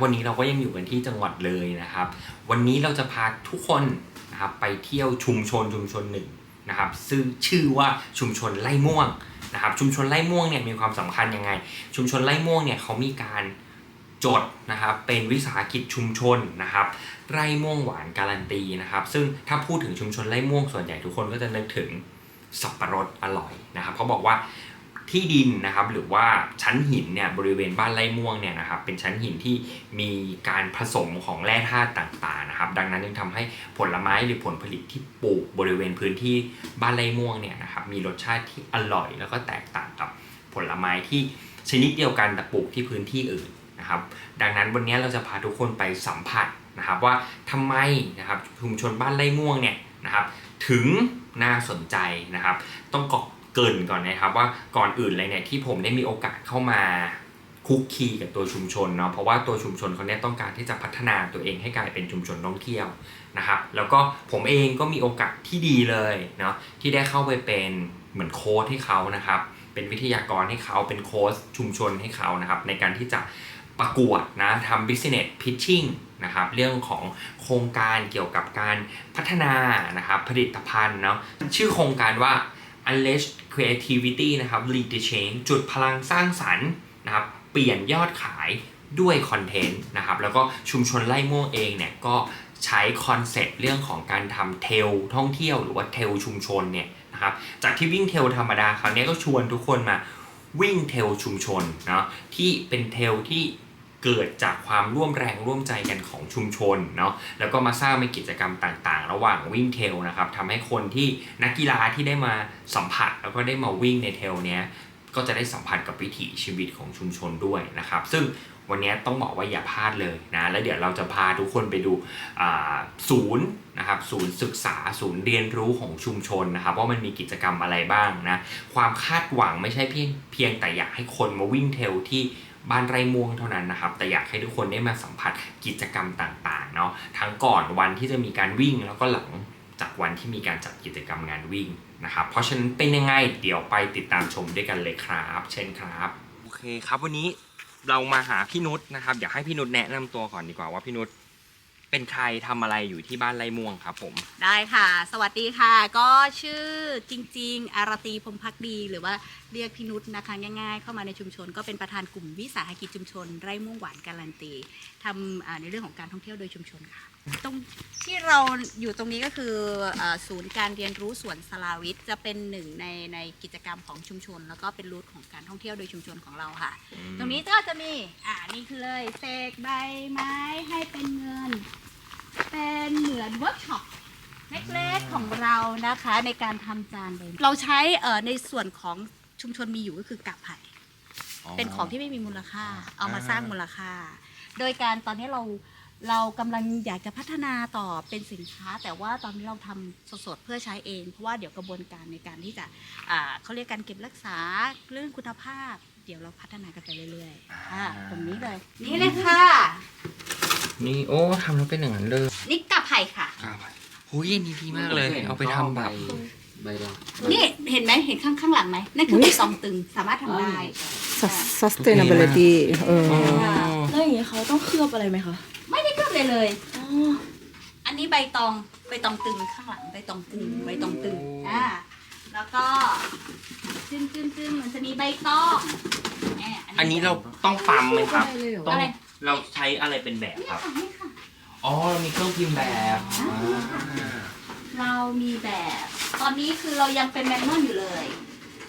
วันนี้เราก็ยังอยู่กันที่จังหวัดเลยนะครับ วันนี้เราจะพาทุกคนนะครับไปเที่ยวชุมชนชุมชนหนึ่งนะครับซึ่งชื่อว่าชุมชนไร่ม่วงนะครับชุมชนไร่ม่วงเนี่ยมีความสำคัญยังไง ชุมชนไร่ม่วงเนี่ยเขามีการจดนะครับเป็นวิสาหกิจชุมชนนะครับไร่ม่วงหวานการันตีนะครับซึ่งถ้าพูดถึงชุมชนไร่ม่วงส่วนใหญ่ทุกคนก็จะนึกถึงสับปะรดอร่อยนะครับเขาบอกว่า ที่ดินนะครับหรือว่าชั้นหินเนี่ยบริเวณบ้านไร่ม่วงเนี่ยนะครับเป็นชั้นหินที่มีการผสมของแร่ธาตุต่างๆนะครับดังนั้นจึงทำให้ผลไม้หรือผลผลิตที่ปลูกบริเวณพื้นที่บ้านไร่ม่วงเนี่ยนะครับมีรสชาติที่อร่อย แล้วก็แตกต่างกับผลไม้ที่ชนิดเดียวกันแต่ปลูกที่พื้นที่อื่นนะครับดังนั้นวันนี้เราจะพาทุกคนไปสัมผัสนะครับว่าทำไมนะครับชุมชนบ้านไร่ม่วงเนี่ยนะครับถึงน่าสนใจนะครับ ต้องก เกินก่อนนะครับว่าก่อนอื่นเลยเนี่ยที่ผมได้มีโอกาสเข้ามาคุกคีกับตัวชุมชนเนาะเพราะว่าตัวชุมชนเขาเนี่ยต้องการที่จะพัฒนาตัวเองให้กลายเป็นชุมชนท่องเที่ยวนะครับ แล้วก็ผมเองก็มีโอกาสที่ดีเลยเนาะที่ได้เข้าไปเป็นเหมือนโค้ชให้เขานะครับ เป็นวิทยากรให้เขาเป็นโค้ชชุมชนให้เขานะครับ ในการที่จะประกวดนะทำ business pitching นะครับเรื่องของโครงการเกี่ยวกับการพัฒนานะครับผลิตภัณฑ์เนาะชื่อโครงการว่า unleash creativity นะครับ lead the change จุดพลังสร้างสรรค์นะครับ เปลี่ยนยอดขายด้วยคอนเทนต์นะครับ แล้วก็ชุมชนไล่ม่วงเองเนี่ยก็ใช้คอนเซปต์เรื่องของการทำเทลท่องเที่ยวหรือว่าเทลชุมชนเนี่ยนะครับจากที่วิ่งเทลธรรมดาคราวนี้ก็ชวนทุกคนมาวิ่งเทลชุมชนเนาะที่เป็นเทลที่ เกิดจากความร่วมแรงร่วมใจกันของชุมชนเนาะแล้วก็มาสร้างเป็นกิจกรรมต่างๆ ระหว่างวิ่งเทลนะครับทำให้คนที่นักกีฬาที่ได้มาสัมผัส แล้วก็ได้มาวิ่งในเทลเนี้ยก็จะได้สัมผัสกับวิถีชีวิตของชุมชนด้วยนะครับ ซึ่งวันนี้ต้องบอกว่าอย่าพลาดเลยนะแล้วเดี๋ยวเราจะพาทุกคนไปดูศูนย์นะครับศูนย์ศึกษาศูนย์เรียนรู้ของชุมชนนะครับว่ามันมีกิจกรรมอะไรบ้างนะความคาดหวังไม่ใช่เพียงเพียงแต่อยากให้คนมาวิ่งเทลที่ บ้านไร่ม่วงเท่านั้นนะครับ แต่อยากให้ทุกคนได้มาสัมผัสกิจกรรมต่างๆเนาะทั้งก่อนวันที่จะมีการวิ่งแล้วก็หลังจากวันที่มีการจัดกิจกรรมงานวิ่งนะครับ เพราะฉะนั้นเป็นยังไงเดี๋ยวไปติดตามชมด้วยกันเลยครับ เช่นครับโอเคครับวันนี้เรามาหาพี่นุชนะครับอยากให้พี่นุชแนะนำตัวก่อนดีกว่าว่าพี่นุชเป็นใครทำอะไรอยู่ที่บ้านไร่ม่วงครับผม ได้ค่ะ สวัสดีค่ะ ก็ชื่อจริง ๆ อารตีพรหมพักดีหรือว่า เรียกพี่นุชนะคะง่ายๆ เข้ามาในชุมชน ก็เป็นประธานกลุ่มวิสาหกิจชุมชน ไร่ม่วงหวานการันตีทำอ่าในเรื่องของการท่องเที่ยวโดยชุมชนค่ะ ตรงที่เราอยู่ตรงนี้ก็คืออ่าศูนย์การเรียนรู้สวนสลาวิทจะเป็นหนึ่งในในกิจกรรมของชุมชน แล้วก็เป็นรูทของการท่องเที่ยวโดยชุมชนของเราค่ะ ตรงนี้ก็จะมีอ่านี่คือเลยเสกใบไม้ให้เป็นเงิน เป็นเหมือนเวิร์กช็อปเล็กๆของเรานะคะในการทำจานใบเราใช้เอ่อในส่วนของ ชุมชนมีอยู่ก็คือกาบไผ่เป็นของที่ไม่มีมูลค่า เอามาสร้างมูลค่า โดยการตอนนี้เราเรากำลังอยากจะพัฒนาต่อเป็นสินค้า แต่ว่าตอนนี้เราทำสดๆเพื่อใช้เอง เพราะว่าเดี๋ยวกระบวนการในการที่จะอ่าเขาเรียกการเก็บรักษาเรื่องคุณภาพ เดี๋ยวเราพัฒนากันไปเรื่อยๆอ่าตรงนี้เลย นี่เลยค่ะ นี่โอ้ทำแล้วเป็นอย่างนั้นเลยนี่กาบไผ่ค่ะครับหุยนี่ดีมากเลย เอาไปทำแบบใบละนี่ เห็นไหมเห็นข้างข้างหลังไหมนั่นคือใบตองตึงสามารถทำได้ Sus- sustainability เอออ๋อแล้วอย่างนี้เขาต้องเคลือบอะไรไหมคะ ไม่ได้ก็เลยเลยอ๋ออันนี้ใบตองใบตองตึงข้างหลังใบตองตึงใบตองตึงอ่าแล้วก็จึ้งจึ้งจึ้งมันจะมีใบตองแหมอันนี้เราต้องปั๊มไหมครับไม่เลยเหรอต้องอะไรเราใช้อะไรเป็นแบบนี่ครับค่ะนี่ค่ะ อ๋อ เรามีเครื่องพิมพ์แบบ เรามีแบบ ตอนนี้คือเรายังเป็นแมนนวลอยู่เลย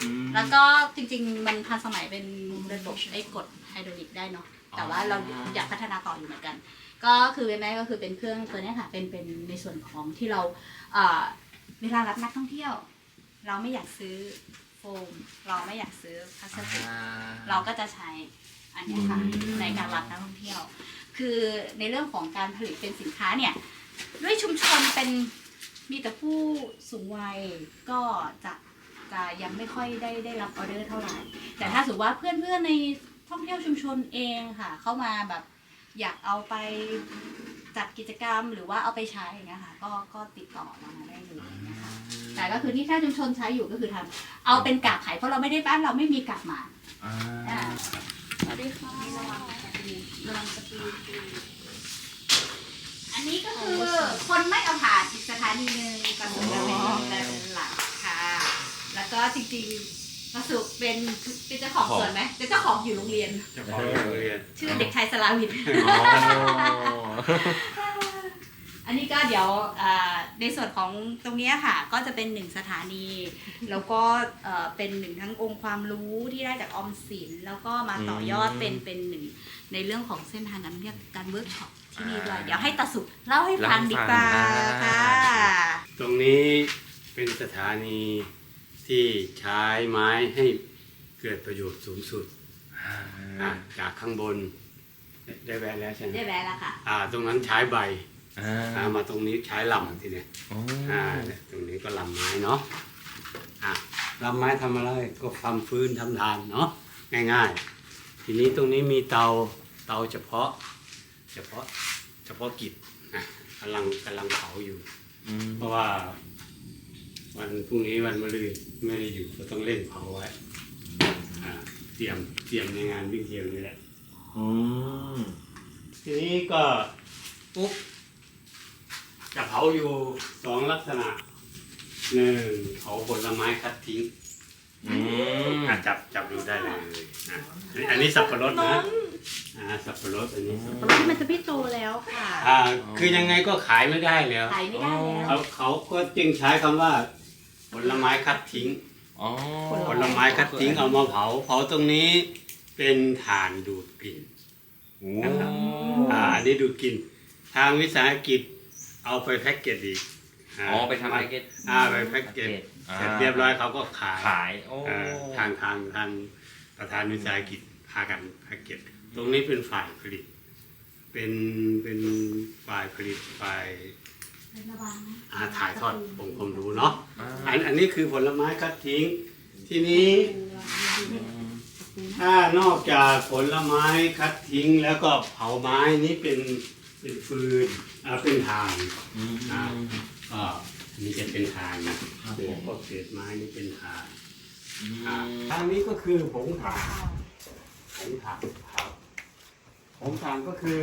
อืม แล้วก็จริงๆ มันทันสมัยเป็นระบบไอ้กดไฮดรอลิกได้เนาะ แต่ว่าเราอยากพัฒนาต่ออยู่เหมือนกัน ก็คือเป็นแม่ก็คือเป็นเครื่องตัวเนี้ยค่ะ เป็นเป็นในส่วนของที่เราเอ่อเวลารับนักท่องเที่ยว เราไม่อยากซื้อโฟม เราไม่อยากซื้อพลาสติก เราก็จะใช้อันเนี้ยค่ะในการรับนักท่องเที่ยว คือในเรื่องของการผลิตเป็นสินค้าเนี่ย ด้วยชุมชนเป็น มีแต่ผู้สูงวัยก็จะจะยังไม่ค่อยได้ได้รับออเดอร์เท่าไหร่ แต่ถ้าสมมติว่าเพื่อนๆในท่องเที่ยวชุมชนเองค่ะ เข้ามาแบบอยากเอาไปจัดกิจกรรมหรือว่าเอาไปใช้อย่างเงี้ยค่ะก็ก็ติดต่อเรามาได้เลยนะคะแต่ก็คือที่ถ้าชุมชนใช้อยู่ก็คือทำเอาเป็นกากไผ่เพราะเราไม่ได้บ้านเราไม่มีกากหมาอ่า อ่าสวัสดีค่ะกำลังจะปูอัน นี้ก็คือคนไม่เอาผ่านอีกสถานีหนึ่งกระสุนจะเป็นแต่หลักค่ะ แล้วก็จริงๆกระสุนเป็นเป็นเจ้าของสวนไหมเป็นเจ้าของอยู่โรงเรียน เจ้าของโรงเรียน ชื่อเด็กชายสลาวินอันนี้ก็เดี๋ยวอ่าในส่วนของตรงเนี้ยค่ะ ก็จะเป็นหนึ่งสถานี แล้วก็เอ่อเป็นหนึ่งทั้งองค์ความรู้ที่ได้จากออมสิน แล้วก็มาต่อยอดอืมเป็นเป็นหนึ่งในเรื่องของเส้นทางการเรียกการเวิร์กช็อป ที่นี่ด้วยอ่าเดี๋ยวให้ตาสุเล่าให้ฟังดีกว่าเล่าให้ฟังค่ะ ตรงนี้เป็นสถานีที่ใช้ไม้ให้เกิดประโยชน์สูงสุดอะจากข้างบน ได้แวะแล้วใช่ไหมได้แวะแล้วค่ะ อ่า ตรงนั้นใช้ใบอ่าอ่ามาตรงนี้ใช้ลำทีเนี้ยโอ้อ่าเนี่ยตรงนี้ก็ลำไม้เนาะอะลำไม้ทำอะไรก็ทำฟืนทำทานเนาะง่ายๆ ทีนี้ตรงนี้มีเตาเตาเฉพาะ เฉพาะ เฉพาะกิจนะกำลังกำลังเผาอยู่ อืมเพราะว่า วันพรุ่งนี้วันมะรืนไม่ได้อยู่ก็ต้องเล่นเผาไว้อ่าเตรียมเตรียมในงานวิ่งเที่ยวนี่แหละ อืมทีนี้ก็ปุ๊บจะเผาอยู่สองลักษณะหนึ่งเผาผลไม้คัดทิ้งอืมอะจับจับดูได้เลยอะอันนี้สับปะรดนะ อ่าสับปะรดอันนี้สับปะรดที่มันจะไม่โตแล้วค่ะ อ่า คือยังไงก็ขายไม่ได้แล้วขายไม่ได้แล้วเขาเขาก็จึงใช้คำว่า ผลไม้คัดทิ้ง อ๋อผลไม้คัดทิ้งเอามาเผาเผาตรงนี้เป็นถ่านดูดกลิ่นโอ้อ่าอันนี้ดูดกลิ่นทางวิสาหกิจเอาไปแพ็กเกจอีกาอ๋อไปทำแพ็กเกจอ่าไปแพ็กเกจเสร็จเรียบร้อยเขาก็ขายขายโอ้อ่าทางทางทางประธานวิสาหกิจพากันแพ็กเกจ ตรงนี้เป็นฝ่ายผลิต เป็นเป็นฝ่ายผลิตฝ่ายอาถ่ายทอดองค์ความรู้เนาะอ่าอันอันนี้คือผลไม้คัดทิ้ง ทีนี้ ถ้านอกจากผลไม้คัดทิ้งแล้วก็เผาไม้นี่เป็นเป็นฟืนอ่าเป็นถ่านอืมอ่าก็อันนี้จะเป็นถ่านนะเศษพวกเศษไม้นี่เป็นถ่านอ่าทางนี้ก็คือผงถ่านผงถ่านครับ ผงถ่านก็คือ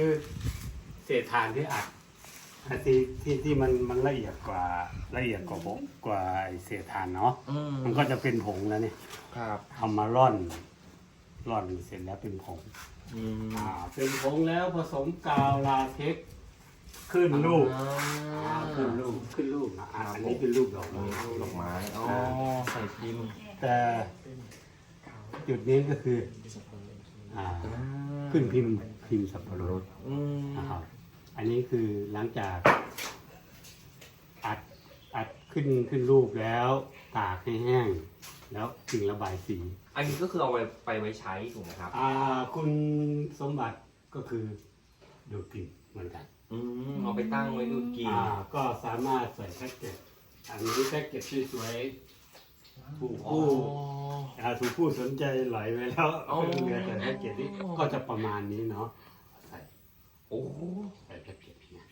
เศษถ่านที่อัดอ่าที่ที่ที่มันมันละเอียดกว่าละเอียดกว่าผงกว่าไอ้เศษถ่านเนาะอืมมันก็จะเป็นผงแล้วเนี่ยครับทำมาร่อนร่อนเสร็จแล้วเป็นผงอืมอ่าเป็นผงแล้วผสมกาวลาเท็กซ์ขึ้นลูกอ๋ออ่าขึ้นลูกขึ้นลูกนะอ่าอันนี้คือลูกดอกไม้ดอกไม้อ๋อใส่พิมพ์แต่จุดนี้ก็คือ อ่าขึ้นพิมพ์พิมพ์สับปะรดอืมนะครับ อันนี้คือหลังจาก อัดอัดขึ้นขึ้นรูปแล้วตากให้แห้ง แล้วถึงระบายสี อันนี้ก็คือเอาไปไปไว้ใช้ถูกไหมครับอ่าคุณสมบัติก็คือดูดกลิ่นเหมือนกัน อืมเอาไปตั้งไว้ดูดกิน อ่าก็สามารถใส่แพ็กเกจอันนี้แพ็กเกจสวยๆ ถูกอ๋อผู้อ่าถูกผู้สนใจไหลไปแล้วอ๋อ เหลือแต่แพ็กเกจนี้ก็จะประมาณนี้เนาะใส่โอ้ใส่แพ็กเกจเนี่ย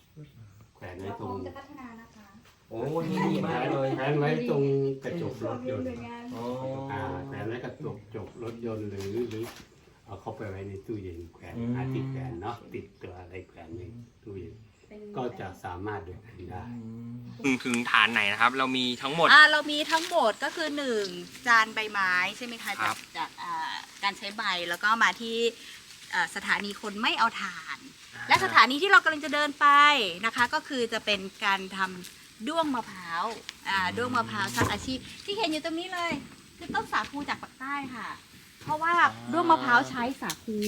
แขวนไว้ตรงจะพัฒนานะคะโอ้นี่ดีมากเลยแขวนไว้ตรงกระจกรถยนต์อ๋ออ่าแขวนไว้กระจกจกรถยนต์หรือหรือเอาเข้าไปไว้ในตู้เย็นแขวนหาที่แขวนเนาะติดตัวอะไรแขวนในตู้เย็น ก็จะสามารถดูดกลิ่นได้ ถึงถึงฐานไหนนะครับ เรามีทั้งหมด อ่าเรามีทั้งหมดก็คือหนึ่งจานใบไม้ใช่ไหมคะครัจากบ จากอ่าการใช้ใบแล้วก็มาที่อ่าสถานีคนไม่เอาถ่าน และสถานีที่เรากำลังจะเดินไปนะคะ ก็คือจะเป็นการทำด้วงมะพร้าวอ่าด้วงมะพร้าวสร้างอาชีพ ที่เห็นอยู่ตรงนี้เลยคือต้นสาคูจากปากใต้ค่ะ เพราะว่าด้วงมะพร้าวใช้สาคู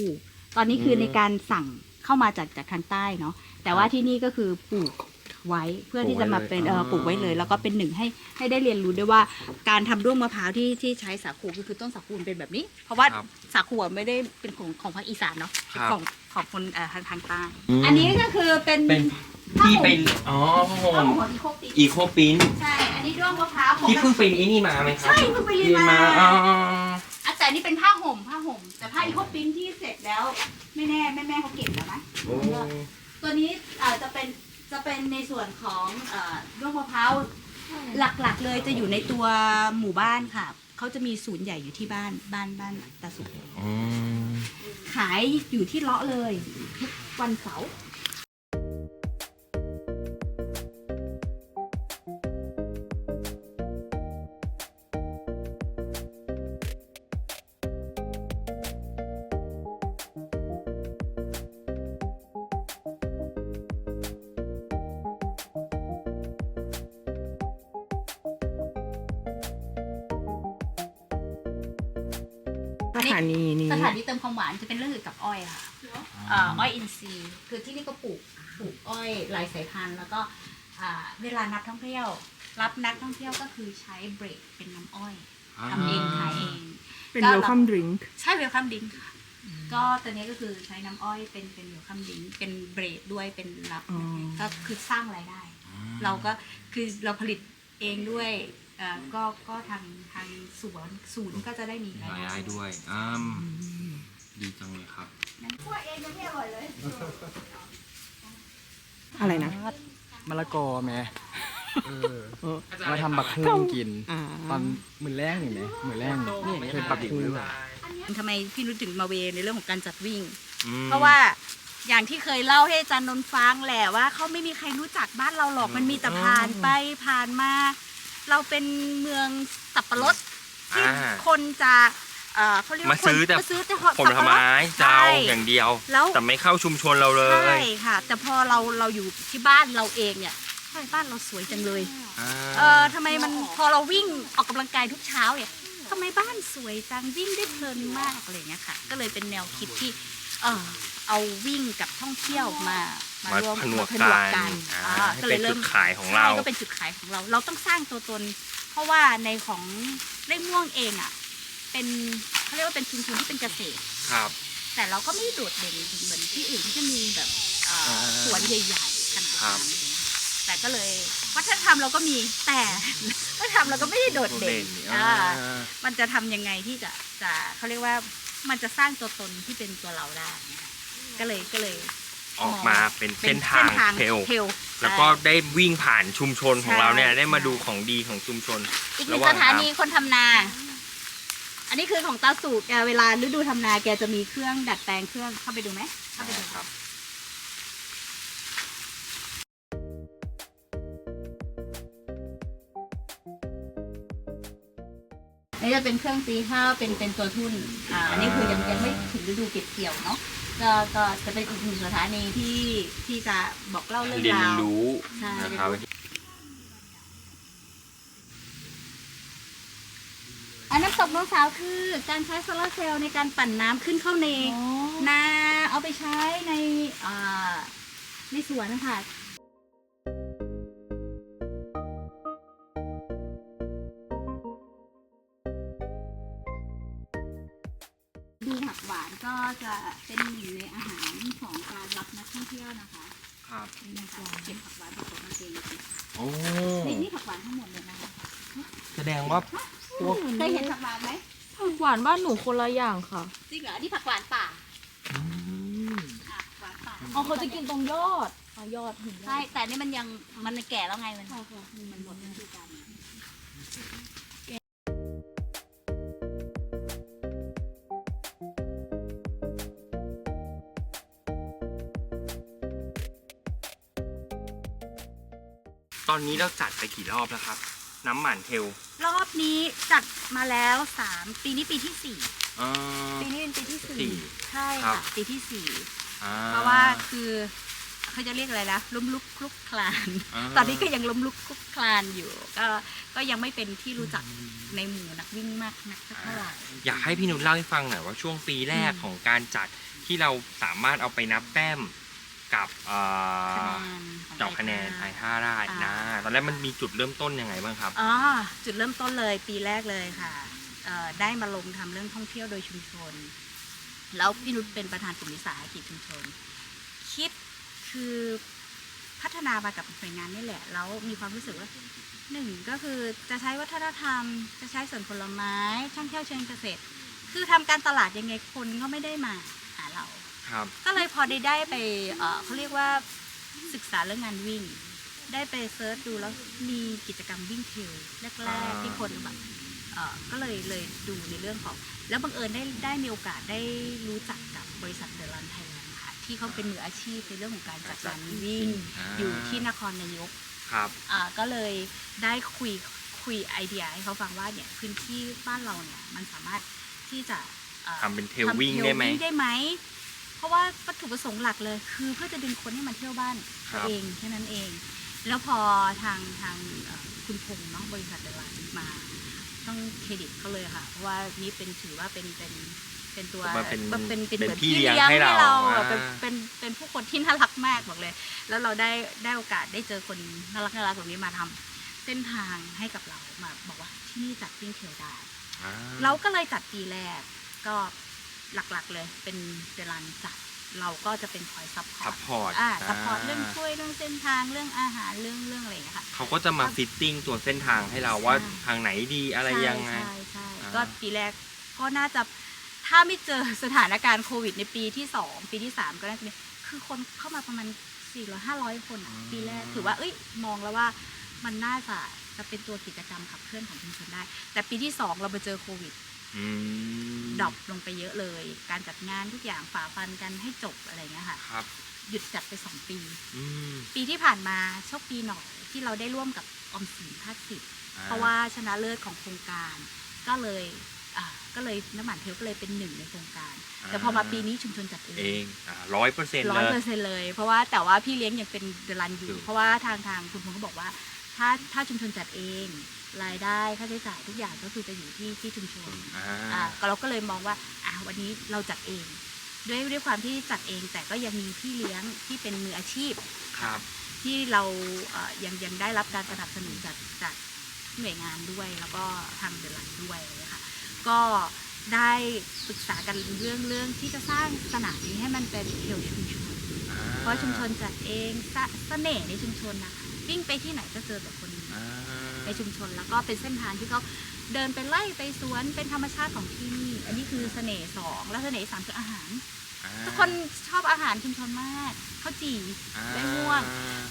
ตอนนี้คือในการสั่งเข้ามาจากจากทางใต้เนาะ แต่ว่าที่นี่ก็คือปลูกไว้เพื่อที่จะมาเป็นเออปลูกไว้เลย แล้วก็เป็นหนึ่งให้ให้ได้เรียนรู้ด้วยว่าการทำด้วงมะพร้าวที่ที่ใช้สาคูก็คือต้นสาคูมันเป็นแบบนี้ เพราะว่าครับสาคูอะไม่ได้เป็นของของภาคอีสานเนาะครับ ของของคนเอ่อทางทางใต้อืมอันนี้ก็คือเป็นเป็นที่ไปอ๋อผ้าห่ข้าวหมูอีโคปิอีโคปินใช่อันนี้ด้วงมะพร้าวของที่เพิ่งไปไอ้นี่มาไหมครับใช่เพิ่งไปเรียนมาอ๋ออะแต่อันนี้เป็นผ้าห่มผ้าห่ม แต่ผ้าอีโคปินที่เสร็จแล้ว ไม่แน่แม่แม่ๆเขาเก็บแล้วนะโอ้ ตัวนี้เอ่อจะเป็นจะเป็นในส่วนของเอ่อด้วงมะพร้าวหลักๆ เลยจะอยู่ในตัวหมู่บ้านค่ะเขาจะมีศูนย์ใหญ่อยู่ที่บ้านบ้านบ้านตาสุกอืมขายอยู่ที่เลาะเลยทุกวันเสาร์ สถานีนี้สถานีเติมความหวานจะเป็นเรื่องเกี่ยวกับอ้อยค่ะเอ่ออ้อยอินทรีย์คือที่นี่ก็ปลูกปลูกอ้อยหลายสายพันธุ์ แล้วก็อ่าเวลานักท่องเที่ยว รับนักท่องเที่ยวก็คือใช้เบรกเป็นน้ำอ้อยทำเองขายเอง เป็นก็ welcome drink ใช่เวลคัมดิงค่ะก็ตอนนี้ก็คือใช้น้ำอ้อยเป็นเป็นเวลคัมดิงเป็นเบรดด้วยเป็นรับอ๋อก็คือสร้างรายได้ เราก็คือเราผลิตเองด้วยเอ่อก็ก็ทางทางสวนศูนย์ก็จะได้มีรายรายได้ได้ด้วยอืมดีจังเลยครับนั้นพวกเองยังไม่อร่อยเลย อะไรนะ มะละกอแหม่เออเออมาทำบักฮุงกิน อ่า ตอนมือแรงนี่ไหมมือแรงนี่เป็นบักฮุงทำไมพี่นุชถึงมาเวในเรื่องของการจัดวิ่ง อืม เพราะว่าอย่างที่เคยเล่าให้อาจารย์นนท์ฟังแหละว่าเขาไม่มีใครรู้จักบ้านเราหรอกมันมีแต่ผ่านไปผ่านมา เราเป็นเมืองสับปะรดที่อ่า คนจากเอ่อเขาเรียกว่ามาซื้อแต่คนมาซื้อแต่ผลไม้เจ้าใช่อย่างเดียว แล้ว แต่ไม่เข้าชุมชนเราเลใช่ยค่ะ แต่พอเราเราอยู่ที่บ้านเราเองเนี่ยทำไมบ้านเราสวยจังเลย อ่าเออทำไมมันพอเราวิ่งออกกำลังกายทุกเช้าเนี่ยทำไมบ้านสวยจังวิ่งได้เพลินมากอะไรอย่างเงี้ยค่ะ ก็เลยเป็นแนวคิดที่เออเอาวิ่งกับท่องเที่ยวมา มาร่วมผนวกมากันอ่าอ่าให้เป็นจุดขายของเราใช่ก็เป็นจุดขายของเรา เราต้องสร้างตัวตน เพราะว่าในของไร่ม่วงเองอะ เป็นเขาเรียกว่าเป็นชุมชนที่เป็นเกษตรครับ แต่เราก็ไม่ได้โดดเด่นเหมือนที่อื่นที่จะมีแบบเอ่ออ่าสวนใหญ่ๆขนาดครันั้บนแต่ก็เลยวัฒนธรรมเราก็มีแต่วัฒนธรรมเราก็ไม่ได้โดดเด่นอ่าอ่ามันจะทำยังไงที่จะจะเขาเรียกว่ามันจะสร้างตัวตนที่เป็นตัวเราได้เนี่ยก็เลยก็เลย ออกมาเป็นเส้นทางเทลเทลแล้วก็ได้วิ่งผ่านชุมชนของเราเนี่ยใช่ได้มาดูของดีของชุมชน อีกหนึ่ระงหว่างสถานีคนทำนา อันนี้คือของตาสูแกเวลาฤดูทำนาแกจะมีเครื่องดัดแปลงเครื่องเข้าไปดูไหมเข้าไปดูครับ นี่จะเป็นเครื่องตีข้าวเป็นเป็นตัวทุ่นอ่าอันนี้คือยังยังไม่ถึงฤดูเก็บเกี่ยวเนาะก็ก็จะเป็นอีกหนึ่งสถานีที่ที่จะบอกเล่าเรื่องเรียนราว รู้ใช่ นะครับอันน้ำตกน้องสาวคือการใช้โซลาร์เซลล์ในการปั่นน้ำขึ้นเข้าในนาเอาไปใช้ในอ่าในสวนนะคะ ดูผักหวานก็จะเป็นหนึ่งในอาหารของการรับนักท่องเที่ยวนะคะครับนี่นะคะเก็บผักหวานผสมมาเองโอ้นี่นี่ผักหวานทั้งหมดเลยนะคะแสดงว่าพวกเคยเห็นผักหวานไหมผักหวานบ้านหนูคนละอย่างค่ะจริงเหรออันนี่ผักหวานป่าอะผักหวานป่าอ๋อเขาจะกินตรงยอดอ๋อยอดถึงยอดใช่แต่นี่มันยังมันแก่แล้วไงมันใช่ค่ะมันหมดฤดูกาล ตอนนี้เราจัดไปกี่รอบแล้วครับ น้ำหมันเทลรอบนี้จัดมาแล้วสามปีนี้ปีที่สี่อ่า ปีนี้เป็นปีที่สี่สี่ ใช่ครัค่ะ บ ปีที่สี่อ่เพราะว่าคือเขาจะเรียกอะไรนะล้มลุกคลุกคลานาตอนนี้ก็ยังล้มลุกคลุกคลานอยู่ ก็ก็ยังไม่เป็นที่รู้จักในหมู่นักวิ่งมากนักเท่าไหร่ อยากให้พี่นุชเล่าให้ฟังหน่อยว่าช่วงปีแรกอืม ของการจัดที่เราสามารถเอาไปนับแต้ม กับเอ่อคะแนนของดอกคะแนนไอไทยท่าได้นะ ตอนแรกมันมีจุดเริ่มต้นยังไงบ้างครับ อ๋อจุดเริ่มต้นเลยปีแรกเลยค่ะเอ่อได้มาลงทำเรื่องท่องเที่ยวโดยชุมชน แล้วพี่นุชเป็นประธานกลุ่มวิสาหกิจชุมชน คิดคือพัฒนามากับหน่วยงานนี่แหละ แล้วมีความรู้สึกว่าหนึ่งก็คือจะใช้วัฒนธรรม จะใช้สวนผลไม้ท่องเที่ยวเชิงเกษตร คือทำการตลาดยังไงคนก็ไม่ได้มาหาเรา ครับ ก็เลยพอได้ได้ไปเอ่อเขาเรียกว่าศึกษาเรื่องงานวิ่ง ได้ไปเซิร์ชดูแล้วมีกิจกรรมวิ่งเทรลแรกๆที่คนแบบเอ่อก็เลยเลยดูในเรื่องของ แล้วบังเอิญได้ได้มีโอกาสได้รู้จักกับบริษัทเดลันไทยแลนด์ค่ะที่เขาเป็นมืออาชีพในเรื่องของการจัดงานวิ่งอ่า อยู่ที่นครนายก ครับ อ่าก็เลยได้คุยคุยไอเดียให้เขาฟังว่าเนี่ยพื้นที่บ้านเราเนี่ยมันสามารถที่จะอ่อทำเป็นเทลทำวิ่งได้ไหม ได้ไหม เพราะว่าวัตถุประสงค์หลักเลย คือเพื่อจะดึงคนให้มาเที่ยวบ้านครัตัวบ เองแค่นั้นเอง แล้วพอทางทางเอ่อคุณพงษ์เนาะบริษัทเดลานมา ต้องเครดิตเขาเลยค่ะ เพราะว่านี่เป็นถือว่าเป็นเป็นเป็นตัวมาเป็นเป็นเป็นเป็นเหมือนพี่พี่เลี้เลี้ยยงงให้ให้เราเราอ่าเป็นเป็นเป็นผู้คนที่น่ารักมากบอกเลย แล้วเราได้ได้โอกาสได้เจอคนน่ารักน่ารักแบบนี้มาทำเส้นทางให้กับเรามาบอกว่าที่นี่จัดวิ่งเทรลได้ อ่าเราก็เลยจัดปีแรกก็ หลักๆเลยเป็นเดลันจัดเราก็จะเป็นคอยซัพพอซัร์พตพอร์ตอ่าซัพพอร์ตเรื่องช่วยเรื่องเส้นทางเรื่องอาหารเรื่องเรื่องอะไรอย่างเงี้ยค่ะเขาก็จะมาฟิตติ้งตัวเส้นทางให้เราว่าใช่ทางไหนดีอะไรยังไงใช่ใช่อ่าก็ปีแรกก็น่าจะถ้าไม่เจอสถานการณ์โควิดในปีที่สองปีที่สามก็น่าจะมีคือคนเข้ามาประมาณสี่ร้อยห้าร้อยคนอะปีแรกถือว่าเอ้ยมองแล้วว่ามันน่าจะจะเป็นตัวกิจกรรมขับเคลื่อนของชุมชนได้ แต่ปีที่สองเราไปเจอโควิดอืม ดรอปลงไปเยอะเลย การจัดงานทุกอย่างฝ่าฟันกันให้จบอะไรเงี้ยค่ะ ครับ หยุดจัดไปสองปี อืมปีที่ผ่านมาโชคดีหน่อยที่เราได้ร่วมกับออมสินภาคสิบอ่เพราะว่าชนะเลิศของโครงการก็เลยอ่าก็เลยน้ำหมันเทลก็เลยเป็นหนึ่งในโครงการ แต่พอมาปีนี้ชุมชนจัดเอเองงร้อยเปอร์เซ็นต์ร้เลอยยเปอร์เซ็นต์เลย เพราะว่าแต่ว่าพี่เลี้ยงยังเป็นเดลันอคืยู่อเพราะว่าทางทางคุณพงศ์ก็บอกว่า ถ้าถ้าชุมชนจัดเอง รายได้ค่าใช้จ่ายทุกอย่างก็คือจะอยู่ที่ที่ชุมชนอ่า อ่าก็เราก็เลยมองว่าอ่าวันนี้เราจัดเอง ด้วยด้วยความที่จัดเองแต่ก็ยังมีพี่เลี้ยงที่เป็นมืออาชีพ ครับ ที่เราเอ่อยังยังได้รับการสนับสนุนจากจากหน่วยงานด้วย แล้วก็ทางเดลันด้วยอะไรอย่างเลยค่ะก็ได้ปรึกษากันเรื่องเรื่องที่จะสร้างสนามนี้ให้มันเป็นเทรลชุมชน เพราะชุมชนจัดเองสะเสน่ห์ในชุมชนนะคะวิ่งไปที่ไหนก็เจอแต่คนอ่า ในชุมชน แล้วก็เป็นเส้นทางที่เขาเดินไปไล่ไปสวนเป็นธรรมชาติของที่นี่ อันนี้คือเสน่ห์สองและเสน่ห์สามคืออาหาร อ่าทุกคนชอบอาหารชุมชนมากข้าวจี่ อ่าได้ม่วง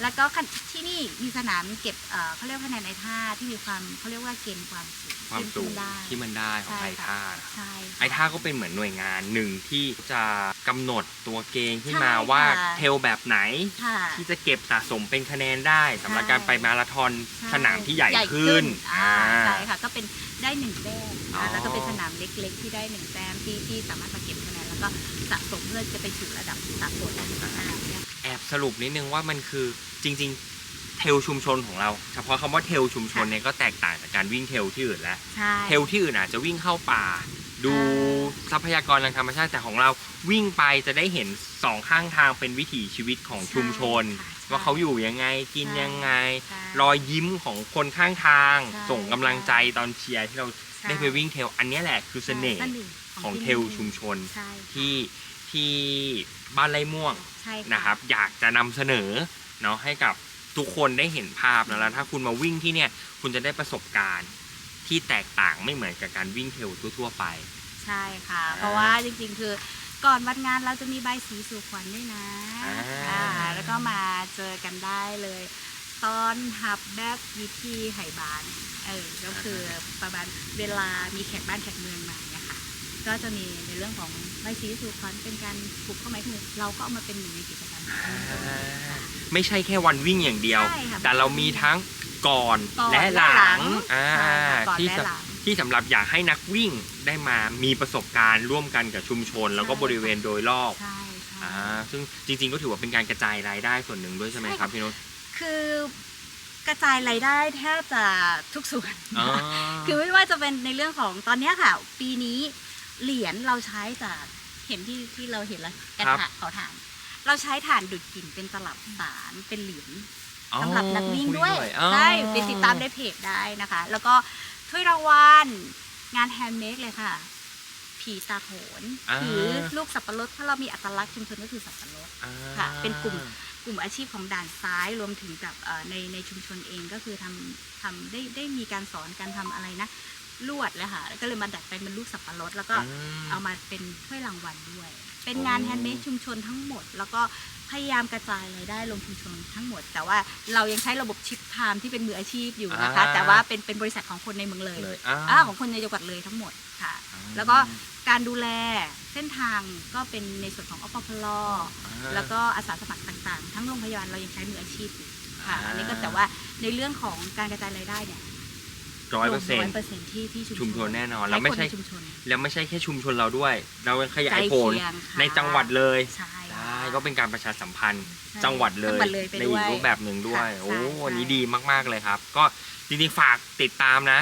แล้วก็คันที่นี่มีสนามเก็บเอ่อเขาเรียกว่าคะแนนในท่าที่มีความเขาเรียกว่าเกณฑ์ความสูงความสูงขึ้นได้ที่มันได้ของใช่ไอค่ะท่าใช่ ไอท่าก็เป็นเหมือนหน่วยงานหนึ่งที่จะกำหนดตัวเกณฑ์ขึ้นมาใช่ค่ะ ว่าเทลแบบไหน ค่ะ ที่จะเก็บสะสมเป็นคะแนนได้สำหรับใช่การไปมาราธอนใช่สนามที่ใหญ่ขึ้นอ่าอ่า ใช่ค่ะ ก็เป็นได้หนึ่งแต้มอ๋ออ่าแล้วก็เป็นสนามเล็กๆ ที่ได้หนึ่งแต้มที่ที่สามารถมาเก็บคะแนนแล้ว ก็สะสมเพื่อจะไปสู่ระดับสากลอ่าเนี่ยแอบสรุปนิดนึงว่ามันคือจริง ๆ เทลชุมชนของเรา เฉพาะคำว่าเทลชุมชนเนี่ยก็แตกต่างจากการวิ่งเทลที่อื่นแล้ว ใช่ เทลที่อื่นอาจจะวิ่งเข้าป่า ดูทรัพยากรทางธรรมชาติแต่ของเราวิ่งไปจะได้เห็นสองข้างทางเป็นวิถีชีวิตของชุมชนใค่ะว่าเขาอยู่ยังไงกินใช่ยังไงใช่รอยยิ้มของคนข้างทางใช่ส่งกำลังใจตอนเชียร์ที่เราใช่ได้ไปวิ่งเทลอันเนี้ยแหละคือเสน่ห์ใช่ ของที่เทลชุมชนใช่ที่ที่บ้านไร่ม่วงใช่นะครับ อยากจะนำเสนอเนาะให้กับทุกคนได้เห็นภาพนะแล้วถ้าคุณมาวิ่งที่เนี่ย คุณจะได้ประสบการณ์ที่แตกต่างไม่เหมือนกับการวิ่งเทลทั่วๆไป ใช่ค่ะอ่าเพราะว่าจริงๆคือก่อนวันงานเราจะมีใบสีสู่ขวัญด้วยนะอ่าอ่าแล้วก็มาเจอกันได้เลย ตอนหับแบบวิธีไห่บานเออก็คือประมาณเวลามีแขกบ้านแขกเมืองมาเนี่ยค่ะ ก็จะมีในเรื่องของใบสีสู่ขวัญเป็นการปลูกข้อไม้คือเราก็เอามาเป็นหนึ่งในกิจกรรมของชุมชนค่ะไม่ใช่แค่วันวิ่งอย่างเดียว ใช่ค่ะ แต่เรามีทั้งก่อนก่อนและหและหลัลังงอ่าใช่ค่ะก่อนที่และสำหลัง ที่สำหรับอยากให้นักวิ่งได้มามีประสบการณ์ร่วมกันกับชุมชน แล้วก็ใช่บริเวณโดยรอบใช่ใช่ อ่าซึ่งจริงๆก็ถือว่าเป็นการกระจายรายได้ส่วนหนึ่งด้วยใช่ไหมครับพี่นุชคือกระจายรายได้แทบจะทุกส่วนอ๋อคือไม่ว่าจะเป็นในเรื่องของตอนเนี้ยค่ะ ปีนี้ เหรียญเราใช้จากเห็นที่ที่เราเห็นแล้วกระถางขอถามเราใช้ถ่านดูดกลิ่นเป็นตลับสารเป็นเหรียญสำหรับนักวิ่งด้วยอ๋อใช่ไปติดตามในเพจได้นะคะ แล้วก็ถ้วยรางวัลงานแฮนด์เมดเลยค่ะผีตาโขนอ่าหรือลูกสับปะรดถ้าเรามีอัตลักษณ์ชุมชนก็คือสับปะรดอ่าค่ะ เป็นกลุ่มกลุ่มอาชีพของด่านซ้ายรวมถึงกับเอ่อในในชุมชนเองก็คือทำทำได้ได้มีการสอนการทำอะไรนะ ลวดเลยค่ะแล้วก็เลยมาดัดไปเป็นลูกสับปะรด แล้วก็อืม เอามาเป็นถ้วยรางวัลด้วย เป็นงานโอ้แฮนด์เมดชุมชนทั้งหมด แล้วก็พยายามกระจายรายได้ลงชุมชนทั้งหมด แต่ว่าเรายังใช้ระบบชิปไทม์ที่เป็นมืออาชีพอยู่นะคะ อ่า แต่ว่าเป็นเป็นบริษัทของคนในเมืองเลย เลยอ่าอ่าของคนในจังหวัดเลยทั้งหมดค่ะแล้วก็การดูแลเส้นทางก็เป็นในส่วนของอปพลแล้วก็อาสาสมัครต่างๆ ทั้งโรงพยาบาลเรายังใช้มืออาชีพอยู่ค่ะอ่าอันนี้ก็แต่ว่าในเรื่องของการกระจายรายได้เนี่ย ร้อยเปอร์เซ็นร้อต์ยเปอร์เซ็นต์ที่ที่ชุมชนชุมชนแน่นอนใช้แล้วไม่คนใช่ในชุมชนแล้วไม่ใช่แค่ชุมชนเราด้วย เรายังขยายใกล้ผลเคียงค่ะในจังหวัดเลยใช่ใช่ก็เป็นการประชาสัมพันธ์ ใช่จังหวัดเลยจังหวัดเลยไปในด้อีวกยรูปแบบหนึ่งด้วย ค่ะโอ้ใช่อันนี้ใช่ ดีมากๆเลยครับ ก็จริงๆฝากติดตามนะ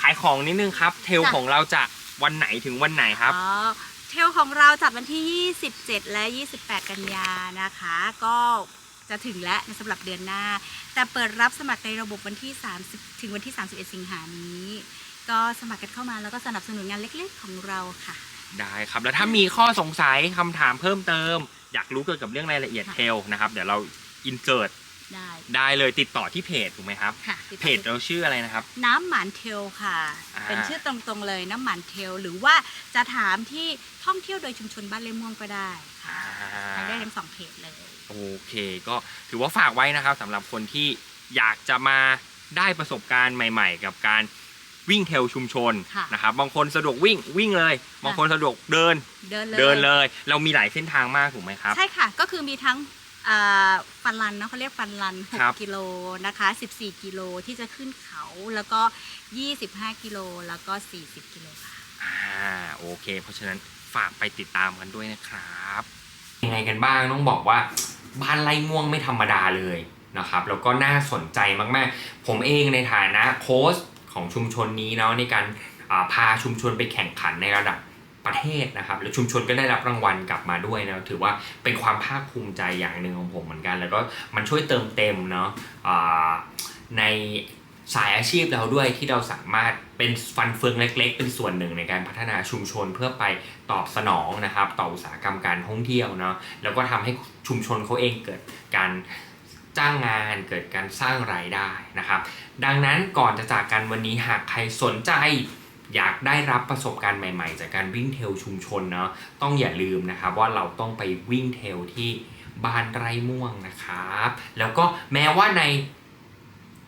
ขายของนิดนึงครับ เทลของเราจะวันไหนถึงวันไหนครับ อ๋อเทลของเราจัดวันที่ 27 และ 28 กันยานะคะ ก็ จะถึงแล้วสำหรับเดือนหน้า แต่เปิดรับสมัครในระบบวันที่ 30 ถึงวันที่ 31 สิงหานี้ ก็สมัครกันเข้ามาแล้วก็สนับสนุนงานเล็กๆของเราค่ะ ได้ครับแล้วถ้ามีข้อสงสัยคำถามเพิ่มเติม อยากรู้เกี่ยวกับเรื่องรายละเอียดค่ะ เทลนะครับเดี๋ยวเราอินเสิร์ตได้ได้เลยติดต่อที่เพจถูกไหมครับ ค่ะติดต่อเพจเราชื่ออะไรนะครับ น้ำหมันเทลค่ะ อ่า เป็นชื่อตรงๆเลยน้ำหมันเทล หรือว่าจะถามที่ท่องเที่ยวโดยชุมชนบ้านเล่มม่วงก็ได้ค่ะไปได้ทั้งสองเพจเลย โอเค ก็ถือว่าฝากไว้นะครับสำหรับคนที่อยากจะมาได้ประสบการณ์ใหม่ ๆ กับการวิ่งเทลชุมชนค่ะนะครับบางคนสะดวกวิ่งวิ่งเลย บางคนสะดวกเดินเดินเลยเดินเลย เรามีหลายเส้นทางมากถูกไหมครับ ใช่ค่ะ ก็คือมีทั้งอ่าฟันรันเนาะเขาเรียกฟันรันครับ6กิโลนะคะ 14 กิโลที่จะขึ้นเขาแล้วก็ 25 กิโลแล้วก็ 40 กิโลค่ะอ่าโอเค เพราะฉะนั้นฝากไปติดตามกันด้วยนะครับยังไงกันบ้างต้องบอกว่า บ้านไร่ม่วงไม่ธรรมดาเลยนะครับแล้วก็น่าสนใจมากๆ ผมเองในฐานะโค้ชของชุมชนนี้เนาะในการาพาชุมชนไปแข่งขันในระดับประเทศนะครับ แล้วชุมชนก็ได้รับรางวัลกลับมาด้วยนะถือว่าเป็นความภาคภูมิใจอย่างหนึ่งของผมเหมือนกัน แล้วก็มันช่วยเติมเต็มเนาะใน สายอาชีพเราด้วยที่เราสามารถเป็นฟันเฟืองเล็ก ๆ เป็นส่วนหนึ่งในการพัฒนาชุมชนเพื่อไปตอบสนองนะครับ ต่ออุตสาหกรรมการท่องเที่ยวเนาะแล้วก็ทำให้ชุมชนเขาเองเกิดการจ้างงานเกิดการสร้างรายได้นะครับ ดังนั้นก่อนจะจากกันวันนี้หากใครสนใจอยากได้รับประสบการณ์ใหม่ๆ จากการวิ่งเทลชุมชนเนาะต้องอย่าลืมนะครับว่าเราต้องไปวิ่งเทลที่บ้านไร่ม่วงนะครับ แล้วก็แม้ว่าใน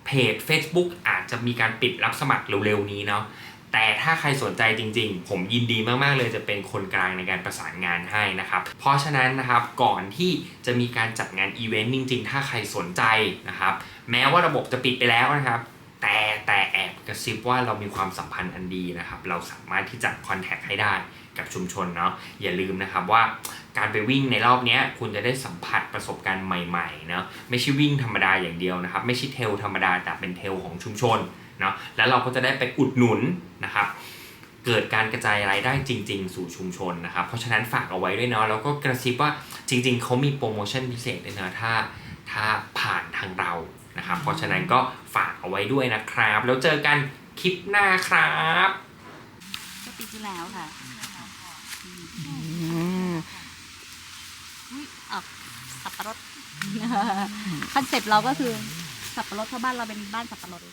เพจ Facebook อาจจะมีการปิดรับสมัครเร็วๆ นี้เนาะแต่ถ้าใครสนใจจริงๆ ผมยินดีมากๆเลยจะเป็นคนกลางในการประสานงานให้นะครับ เพราะฉะนั้นนะครับก่อนที่จะมีการจัดงานอีเวนต์จริงๆ ถ้าใครสนใจนะครับ แม้ว่าระบบจะปิดไปแล้วนะครับ แต่แต่แอบกระซิบว่าเรามีความสัมพันธ์อันดีนะครับ เราสามารถที่จะคอนแทคให้ได้กับชุมชนเนาะอย่าลืมนะครับว่าการไปวิ่งในรอบนี้คุณจะได้สัมผัสประสบการณ์ใหม่ๆเนาะไม่ใช่วิ่งธรรมดาอย่างเดียวนะครับ ไม่ใช่เทลธรรมดาแต่เป็นเทลของชุมชนเนาะแล้วเราก็จะได้ไปอุดหนุนนะครับ เกิดการกระจายรายได้จริง ๆ สู่ชุมชนนะครับ เพราะฉะนั้นฝากเอาไว้ด้วยเนาะแล้วก็กระซิบว่าจริง ๆเขามีโปรโมชั่นพิเศษด้วยนะถ้าถ้าผ่านทางเรา นะครับ เพราะฉะนั้นก็ฝากเอาไว้ด้วยนะครับ แล้วเจอกันคลิปหน้าครับก็ปีที่แล้วค่ะอืมอุ๊ยออกสับปะรดคอนเซ็ปต์เราก็คือสับปะรดเพราะบ้านเราเป็นบ้านสับปะรดอ่